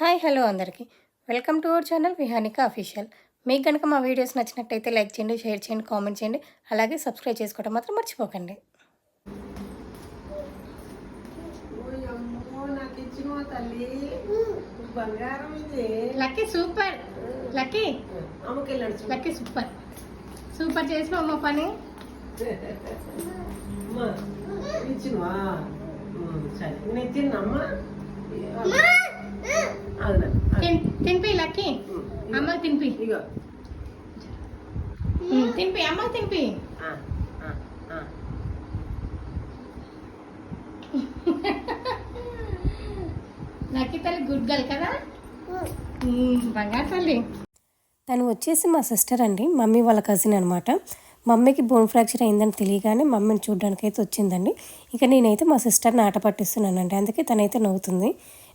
Hi hello అందరికీ. Welcome to our channel Vihanika official. మీకు కనుక మా వీడియోస్ నచ్చినట్టయితే లైక్ చేయండి షేర్ చేయండి కామెంట్ చేయండి. అలాగే సబ్స్క్రైబ్ చేసుకోవడం మాత్రం మర్చిపోకండి. Lucky super. Lucky. Lucky super. Super చేసినావు పని. అమ్మా, ఇచ్చినవా? ఉమ్, సరే. నేను తిన్నమ్మా అవునా తిన్- తినిపి లక్కీ. అమ్మ తినిపి. తినిపి అమ్మ తినిపి. ఆ, ఆ, ఆ. లక్కీ తల్లి గుడ్ గర్ల్ కదా? బంగారు తల్లి. తను వచ్చేసి మా సిస్టర్ అండి మమ్మీ వాళ్ళ కజిన్ అనమాట మమ్మీకి బోన్ ఫ్రాక్చర్ అయిందని తెలియగానే మమ్మీని చూడడానికి అయితే వచ్చిందండి. ఇక నేనైతే మా సిస్టర్ని ఆట పట్టిస్తున్నానండి అందుకే తనైతే నవ్వుతుంది.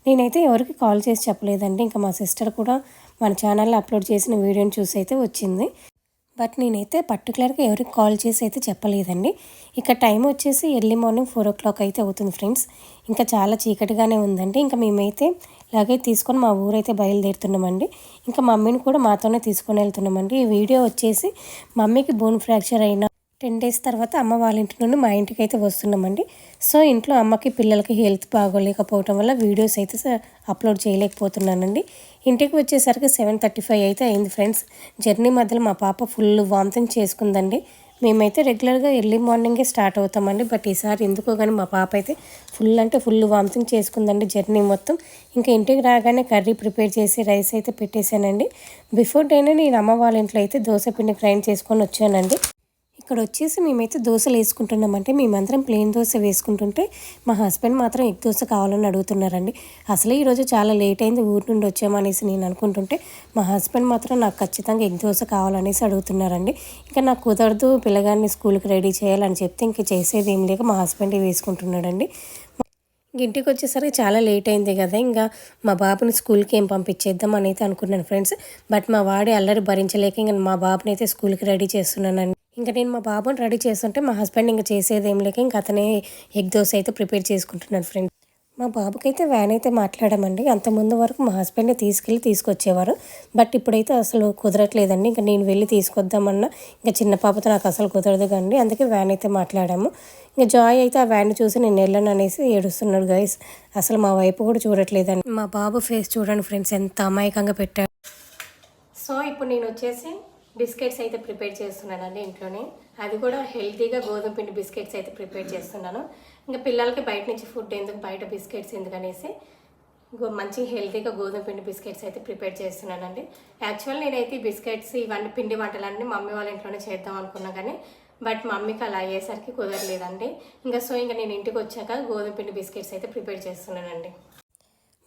నేనైతే ఎవరికి కాల్ చేసి చెప్పలేదండి. ఇంకా మా సిస్టర్ కూడా మన ఛానల్లో అప్లోడ్ చేసిన వీడియోని చూసి అయితే వచ్చింది. బట్ నేనైతే పర్టికులర్గా ఎవరికి కాల్ చేసి అయితే చెప్పలేదండి. ఇక టైం వచ్చేసి early morning four o'clock అయితే అవుతుంది ఫ్రెండ్స్. ఇంకా చాలా చీకటిగానే ఉందండి. ఇంకా మేమైతే లగేజ్ తీసుకొని మా ఊరైతే బయలుదేరుతున్నామండి. ఇంకా మమ్మీని కూడా మాతోనే తీసుకొని వెళ్తున్నామండి. ఈ వీడియో వచ్చేసి మమ్మీకి బోన్ ఫ్రాక్చర్ అయిన టెన్ డేస్ తర్వాత అమ్మ వాళ్ళ ఇంటి నుండి మా ఇంటికి అయితే వస్తున్నామండి. సో ఇంట్లో అమ్మకి పిల్లలకి హెల్త్ బాగోలేకపోవటం వల్ల వీడియోస్ అయితే అప్లోడ్ చేయలేకపోతున్నానండి. ఇంటికి వచ్చేసరికి సెవెన్ థర్టీ ఫైవ్ అయితే అయింది ఫ్రెండ్స్. జర్నీ మధ్యలో మా పాప ఫుల్ వామితింగ్ చేసుకుందండి. మేమైతే రెగ్యులర్గా ఎర్లీ మార్నింగే స్టార్ట్ అవుతామండి. బట్ ఈసారి ఎందుకో కానీ మా పాప అయితే ఫుల్ అంటే ఫుల్ వామితింగ్ చేసుకుందండి జర్నీ మొత్తం. ఇంకా ఇంటికి రాగానే కర్రీ ప్రిపేర్ చేసి రైస్ అయితే పెట్టేశానండి. బిఫోర్ డేనే నేను అమ్మ వాళ్ళ ఇంట్లో అయితే దోశ పిండి గ్రైండ్ చేసుకొని వచ్చానండి. ఇక్కడ వచ్చేసి మేమైతే దోశలు వేసుకుంటున్నామంటే మేమందరం ప్లెయిన్ దోశ వేసుకుంటుంటే మా హస్బెండ్ మాత్రం ఎగ్ దోశ కావాలని అడుగుతున్నారండి. అసలే ఈరోజు చాలా లేట్ అయింది ఊరి నుండి వచ్చామనేసి నేను అనుకుంటుంటే మా హస్బెండ్ మాత్రం నాకు ఖచ్చితంగా ఎగ్ దోశ కావాలనేసి అడుగుతున్నారండి. ఇంకా నాకు కుదరదు పిల్లగాన్ని స్కూల్కి రెడీ చేయాలని చెప్తే ఇంక చేసేది ఏం లేక మా హస్బెండ్ వేసుకుంటున్నాడండి. ఇంటికి వచ్చేసరికి చాలా లేట్ అయింది కదా ఇంకా మా బాబుని స్కూల్కి ఏం పంపించేద్దాం అని అయితే అనుకున్నాను ఫ్రెండ్స్. బట్ మా వాడి అల్లరి భరించలేక ఇంకా మా బాబుని అయితే స్కూల్కి రెడీ చేస్తున్నానండి. ఇంకా నేను మా బాబుని రెడీ చేస్తుంటే మా హస్బెండ్ ఇంకా చేసేది ఏం లేక ఇంకా అతనే ఎగ్ దోశ అయితే ప్రిపేర్ చేసుకుంటున్నాను ఫ్రెండ్స్ మా బాబుకైతే వ్యాన్ అయితే మాట్లాడామండి. అంత ముందు వరకు మా హస్బెండ్ తీసుకెళ్ళి తీసుకొచ్చేవారు. బట్ ఇప్పుడైతే అసలు కుదరట్లేదండి. ఇంకా నేను వెళ్ళి తీసుకొద్దామన్నా ఇంకా చిన్న పాపతో నాకు అసలు కుదరదు కండి అందుకే వ్యాన్ అయితే మాట్లాడాము. ఇంకా జాయ్ అయితే ఆ వ్యాన్ చూసి నేను వెళ్ళను అనేసి ఏడుస్తున్నాడు గైస్ అసలు మా వైపు కూడా చూడట్లేదండి. మా బాబు ఫేస్ చూడండి ఫ్రెండ్స్ ఎంత అమాయకంగా పెట్టాడు. సో ఇప్పుడు నేను వచ్చేసి బిస్కెట్స్ అయితే ప్రిపేర్ చేస్తున్నానండి ఇంట్లోనే. అది కూడా హెల్తీగా గోధుమ పిండి బిస్కెట్స్ అయితే ప్రిపేర్ చేస్తున్నాను. ఇంకా పిల్లలకి బయట నుంచి ఫుడ్ ఎందుకు బయట బిస్కెట్స్ ఎందుకు అనేసి గో- మంచి హెల్తీగా గోధుమ పిండి బిస్కెట్స్ అయితే ప్రిపేర్ చేస్తున్నానండి. యాక్చువల్ నేనైతే బిస్కెట్స్ ఇవన్నీ పిండి వంటలన్నీ మమ్మీ వాళ్ళ ఇంట్లోనే చేద్దాం అనుకున్నా కానీ బట్ మమ్మీకి అలా అయ్యేసరికి కుదరలేదండి. ఇంకా సో ఇంకా నేను ఇంటికి వచ్చాక గోధుమ పిండి బిస్కెట్స్ అయితే ప్రిపేర్ చేస్తున్నానండి.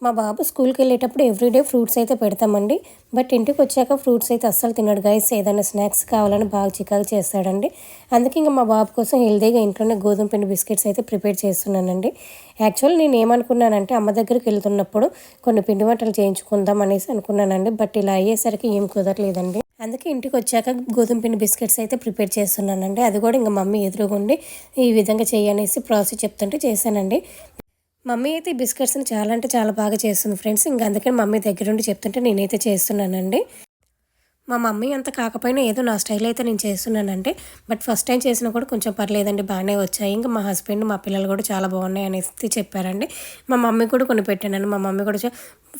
మా బాబు స్కూల్కి వెళ్ళేటప్పుడు ఎవ్రీడే ఫ్రూట్స్ అయితే పెడతామండి. బట్ ఇంటికి వచ్చాక ఫ్రూట్స్ అయితే అస్సలు తినడు గైస్ ఏదైనా స్నాక్స్ కావాలని బాగా చికాకు చేస్తాడండి. అందుకే ఇంకా మా బాబు కోసం హెల్తీగా ఇంట్లోనే గోధుమ పిండి బిస్కెట్స్ అయితే ప్రిపేర్ చేస్తున్నానండి. యాక్చువల్ నేను ఏమనుకున్నానంటే అమ్మ దగ్గరికి వెళ్తున్నప్పుడు కొన్ని పిండి వంటలు చేయించుకుందాం అనేసి అనుకున్నానండి. బట్ ఇలా అయ్యేసరికి ఏం కుదరలేదండి. అందుకే ఇంటికి వచ్చాక గోధుమ పిండి బిస్కెట్స్ అయితే ప్రిపేర్ చేస్తున్నానండి. అది కూడా ఇంకా మమ్మీ ఎదురుగుండి ఈ విధంగా చేయనేసి ప్రాసెస్ చెప్తుంటే చేశానండి. మమ్మీ అయితే ఈ బిస్కెట్స్ని చాలా అంటే చాలా బాగా చేస్తుంది ఫ్రెండ్స్. ఇంకా అందుకని మమ్మీ దగ్గరుండి చెప్తుంటే నేనైతే చేస్తున్నానండి. మా మమ్మీ అంత కాకపోయినా ఏదో నా స్టైల్ అయితే నేను చేస్తున్నానంటే బట్ ఫస్ట్ టైం చేసినా కూడా కొంచెం పర్లేదండి బాగానే వచ్చాయి. ఇంకా మా హస్బెండ్ మా పిల్లలు కూడా చాలా బాగున్నాయి అనేసి చెప్పారండి. మా మమ్మీ కూడా కొన్ని పెట్టానండి. మా మమ్మీ కూడా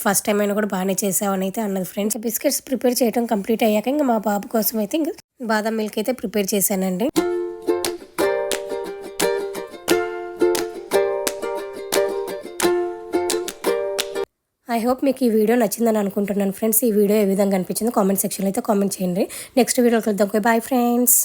ఫస్ట్ టైం అయినా కూడా బాగానే చేసావని అయితే అన్నది ఫ్రెండ్స్. బిస్కెట్స్ ప్రిపేర్ చేయడం కంప్లీట్ అయ్యాక ఇంకా మా బాబు కోసం అయితే ఇంకా బాదం మిల్క్ అయితే ప్రిపేర్ చేశానండి. ఐ హోప్ మీకు ఈ వీడియో నచ్చిందని అనుకుంటున్నాను. ఫ్రెండ్స్ ఈ వీడియో ఏ విధంగా అనిపించిందో కామెంట్ సెక్షన్లో అయితే కామెంట్ చేయండి. నెక్స్ట్ వీడియో వెళ్దాం బాయ్ ఫ్రెండ్స్